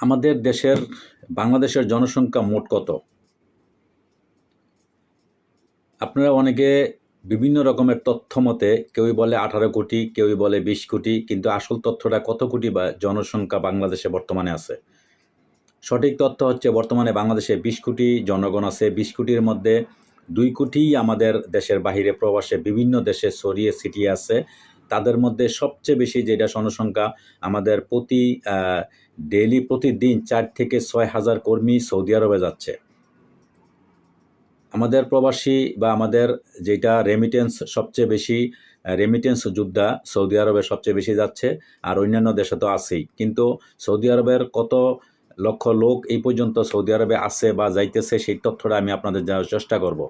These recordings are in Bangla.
আমাদের দেশের, বাংলাদেশের জনসংখ্যা মোট কত? আপনারা অনেকে বিভিন্ন রকমের তথ্য মতে কেউই বলে আঠারো কোটি, কেউই বলে বিশ কোটি, কিন্তু আসল তথ্যটা কত কোটি বা জনসংখ্যা বাংলাদেশে বর্তমানে আছে? সঠিক তথ্য হচ্ছে বর্তমানে বাংলাদেশে বিশ কোটি জনগণ আছে। বিশ কোটির মধ্যে দুই কোটি আমাদের দেশের বাহিরে প্রবাসে বিভিন্ন দেশে ছড়িয়ে ছিটিয়ে আছে। তাদের মধ্যে সবচেয়ে বেশি যেটা জনসংখ্যা, আমাদের প্রতি ডেইলি প্রতিদিন চার থেকে ছয় হাজার কর্মী সৌদি আরবে যাচ্ছে। আমাদের প্রবাসী বা আমাদের যেটা রেমিটেন্স সবচেয়ে বেশি রেমিটেন্স যোদ্ধা সৌদি আরবে সবচেয়ে বেশি যাচ্ছে, আর অন্যান্য দেশে তো আছেই। কিন্তু সৌদি আরবের কত লক্ষ লোক এই পর্যন্ত সৌদি আরবে আছে বা যাইতেছে, সেই তথ্যটা আমি আপনাদের জানার চেষ্টা করব।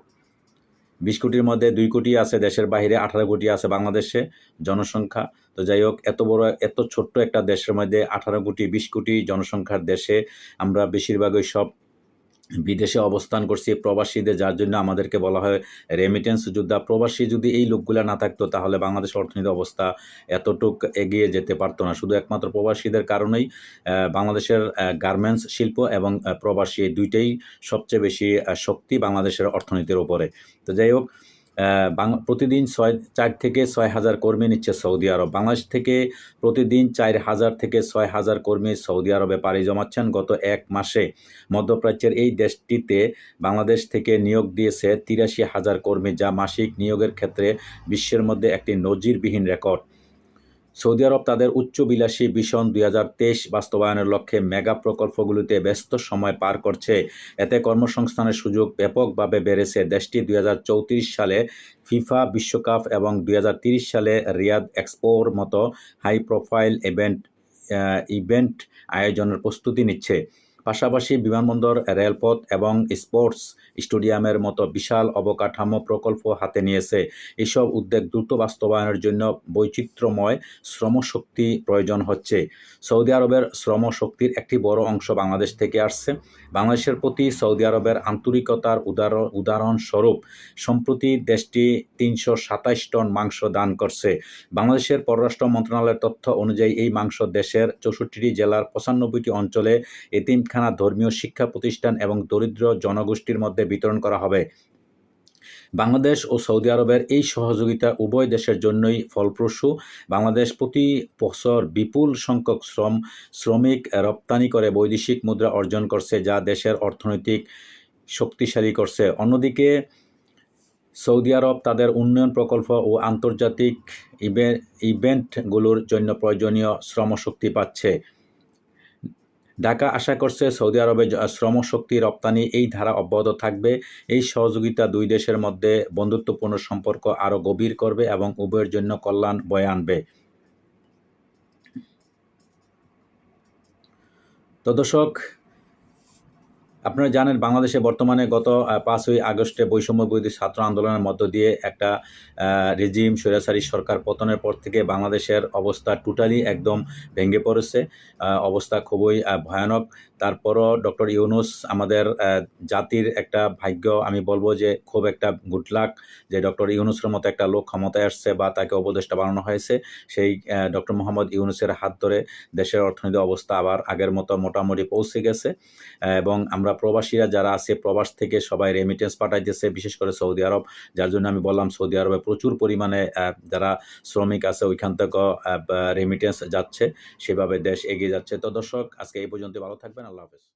বিশ কোটির মধ্যে দুই কোটি আছে দেশের বাইরে আঠারো কোটি আছে বাংলাদেশে জনসংখ্যা। তো যাই হোক, এত বড়, এত ছোট্ট একটা দেশের মধ্যে আঠারো কোটি, বিশ কোটি জনসংখ্যার দেশে আমরা বেশিরভাগই সব বিদেশে অবস্থান করছি প্রবাসীদের, যার জন্য আমাদেরকে বলা হয় রেমিটেন্স যোদ্ধা। প্রবাসী যদি এই লোকগুলা না থাকতো, তাহলে বাংলাদেশ অর্থনীতি অবস্থা এতটুক এগিয়ে যেতে পারতো না। শুধু একমাত্র প্রবাসীদের কারণেই বাংলাদেশের গার্মেন্টস শিল্প এবং প্রবাসী দুইটাই সবচেয়ে বেশি শক্তি বাংলাদেশের অর্থনীতির ওপরে তো যাই হোক প্রতিদিন ছয় চার থেকে ছয় হাজার কর্মী নিচ্ছে সৌদি আরব। বাংলাদেশ থেকে প্রতিদিন চার হাজার থেকে ছয় হাজার কর্মী সৌদি আরবে পাড়ি জমাচ্ছেন গত এক মাসে। মধ্যপ্রাচ্যের এই দেশটিতে বাংলাদেশ থেকে নিয়োগ দিয়েছে তিরাশি হাজার কর্মী, যা মাসিক নিয়োগের ক্ষেত্রে বিশ্বের মধ্যে একটি নজিরবিহীন রেকর্ড। সৌদি আরব তাদের উচ্চবিলাসী ভিশন দুই বাস্তবায়নের লক্ষ্যে মেগা প্রকল্পগুলিতে ব্যস্ত সময় পার করছে। এতে কর্মসংস্থানের সুযোগ ব্যাপকভাবে বেড়েছে। দেশটি দুই হাজার চৌত্রিশ সালে ফিফা বিশ্বকাপ এবং দুই সালে রিয়াদ এক্সপোর মতো হাই প্রোফাইল ইভেন্ট ইভেন্ট আয়োজনের প্রস্তুতি নিচ্ছে। পাশাপাশি বিমানবন্দর, রেলপথ এবং স্পোর্টস স্টেডিয়ামের মতো বিশাল অবকাঠামো প্রকল্প হাতে নিয়েছে। এসব উদ্যোগ দ্রুত বাস্তবায়নের জন্য বৈচিত্র্যময় শ্রমশক্তি প্রয়োজন হচ্ছে। সৌদি আরবের শ্রমশক্তির একটি বড় অংশ বাংলাদেশ থেকে আসছে। বাংলাদেশের প্রতি সৌদি আরবের আন্তরিকতার উদাহরণ উদাহরণস্বরূপ, সম্প্রতি দেশটি তিনশো সাতাইশ টন মাংস দান করছে। বাংলাদেশের পররাষ্ট্র মন্ত্রণালয়ের তথ্য অনুযায়ী এই মাংস দেশের চৌষট্টিটি জেলার পঁচানব্বইটি অঞ্চলে এতিমখানা ধর্মীয় শিক্ষা প্রতিষ্ঠান এবং দরিদ্র জনগোষ্ঠীর মধ্যে বিতরণ করা হবে। বাংলাদেশ ও সৌদি আরবের এই সহযোগিতা উভয় দেশের জন্যই ফলপ্রসূ। বাংলাদেশ প্রতি বছর বিপুল সংখ্যক শ্রম, শ্রমিক রপ্তানি করে বৈদেশিক মুদ্রা অর্জন করছে, যা দেশের অর্থনৈতিক শক্তিশালী করছে। অন্যদিকে, সৌদি আরব তাদের উন্নয়ন প্রকল্প ও আন্তর্জাতিক ইভেন্টগুলোর জন্য প্রয়োজনীয় শ্রমশক্তি পাচ্ছে। ঢাকা আশা করছে সৌদি আরবে শ্রমশক্তি রপ্তানি এই ধারা অব্যাহত থাকবে। এই সহযোগিতা দুই দেশের মধ্যে বন্ধুত্বপূর্ণ সম্পর্ক আরও গভীর করবে এবং উভয়ের জন্য কল্যাণ বয়ে আনবে। তো দর্শক আপনারা জানেন বাংলাদেশে বর্তমানে গত পাঁচই আগস্টে বৈষম্য বিরোধী ছাত্র আন্দোলনের মধ্য দিয়ে একটা রেজিম স্বৈরাচারী সরকার পতনের পর থেকে বাংলাদেশের অবস্থা টোটালি একদম ভেঙে পড়েছে। অবস্থা খুবই ভয়ানক। তারপরও ডক্টর ইউনুস আমাদের জাতির একটা ভাগ্য, আমি বলব যে খুব একটা গুড লাক যে ডক্টর ইউনুসের মতো একটা লোক ক্ষমতায় আসছে বা তাকে উপদেষ্টা বানানো হয়েছে, সেই ডক্টর মোহাম্মদ ইউনুসের হাত ধরে দেশের অর্থনৈতিক অবস্থা আবার আগের মতো মোটামুটি পৌঁছে গেছে। এবং আমরা প্রবাসীরা যারা আছে, প্রবাস থেকে সবাই রেমিটেন্স পাঠাইতেছে, বিশেষ করে সৌদি আরব, যার জন্য আমি বললাম সৌদি আরবে প্রচুর পরিমাণে যারা শ্রমিক আছে, ওইখান থেকে রেমিটেন্স যাচ্ছে, সেভাবে দেশ এগিয়ে যাচ্ছে। তো দর্শক, আজকে এই পর্যন্ত ভালো থাকবেন আল্লাহ হাফেজ